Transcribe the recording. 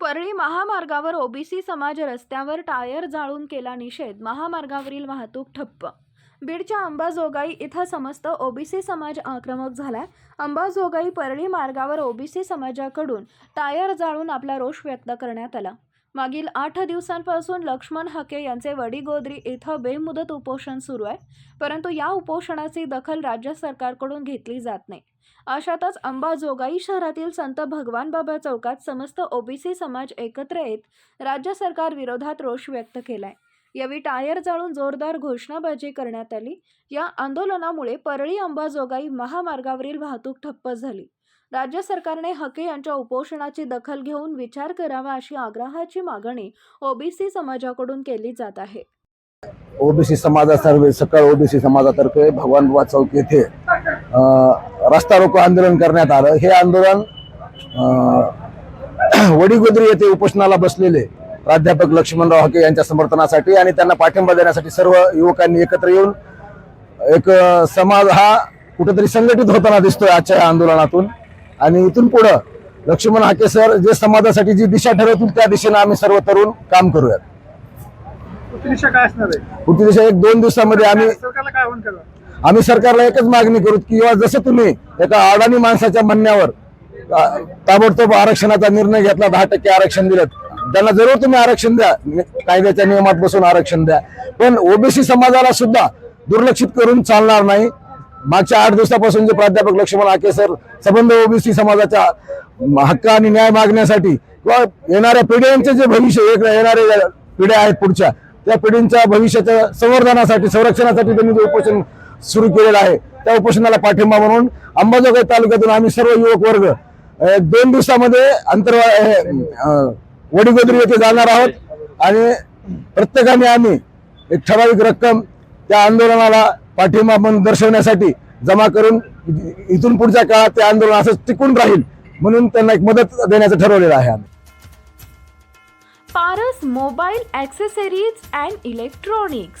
परळी महामार्गावर ओबीसी समाज रस्त्यावर टायर जाळून केला निषेध. महामार्गावरील वाहतूक ठप्प. बीडच्या अंबाजोगाई इथं समस्त ओबीसी समाज आक्रमक झालाय. अंबाजोगाई परळी मार्गावर ओबीसी समाजाकडून टायर जाळून आपला रोष व्यक्त करण्यात आला. मागील आठ दिवसांपासून लक्ष्मण हके यांचे वडीगोद्री इथं बेमुदत उपोषण सुरू आहे. परंतु या उपोषणाची दखल राज्य सरकारकडून घेतली जात नाही. अशातच अंबाजोगाई शहरातील संत भगवान बाबा चौकात समस्त ओबीसी समाज एकत्र येत राज्य सरकार विरोधात रोष व्यक्त केलाय. यावेळी टायर जाळून जोरदार घोषणाबाजी करण्यात आली. या आंदोलनामुळे परळी अंबाजोगाई महामार्गावरील वाहतूक ठप्प झाली. राज्य सरकारने हके यांच्या उपोषणाची दखल घेऊन विचार करावा अशी आग्रहाची मागणी ओबीसी समाजाकडून केली जात आहे. ओबीसी समाजातर्फे सकाळ ओबीसी समाजातर्फे भगवान बुवा चौक येथे रस्ता रोको आंदोलन करण्यात आलं. हे आंदोलन वडीगोद्री येथे उपोषणाला बसलेले प्राध्यापक लक्ष्मणराव हके यांच्या समर्थनासाठी आणि त्यांना पाठिंबा देण्यासाठी सर्व युवकांनी एकत्र येऊन एक समाज हा कुठेतरी संघटित होताना दिसतोय आजच्या या आंदोलनातून. आणि इथून पुढं लक्ष्मण हाके सर जे समाजासाठी जी दिशा ठरवतील त्या दिशेने आम्ही सर्व तरुण काम करूयात. पुढची दिशा काय असणार आहे? पुढची दिशा एक दोन दिवसामध्ये आम्ही सरकारला काय आम्ही सरकारला एकच मागणी करू की किंवा जसं तुम्ही एका अडाणी माणसाच्या म्हणण्यावर ताबडतोब आरक्षणाचा निर्णय घेतला दहा टक्के आरक्षण दिलं त्यांना जरूर तुम्ही आरक्षण द्या. कायद्याच्या नियमात बसून आरक्षण द्या. पण ओबीसी समाजाला सुद्धा दुर्लक्षित करून चालणार नाही. मागच्या आठ दिवसापासून जे प्राध्यापक लक्ष्मण आके सर संबंध ओबीसी समाजाच्या हक्क आणि न्याय मागण्यासाठी किंवा येणाऱ्या पिढ्यांचे जे भविष्य एक येणाऱ्या पिढ्या आहेत पुढच्या त्या पिढींच्या भविष्याच्या संवर्धनासाठी संरक्षणासाठी त्यांनी जे उपोषण सुरू केलेलं आहे. त्या उपोषणाला पाठिंबा म्हणून अंबाजोगाई तालुक्यातून आम्ही सर्व युवक वर्ग दोन दिवसामध्ये अंतर वडीगोदरी येथे जाणार आहोत. आणि प्रत्येकाने आम्ही एक ठराविक रक्कम त्या आंदोलनाला पाठिंबा म्हणून दर्शवण्यासाठी जमा करून इथून पुढच्या काळात ते आंदोलन असंच टिकून राहील म्हणून त्यांना एक मदत देण्याचं ठरवलेलं आहे आम्ही. Paras mobile accessories and electronics.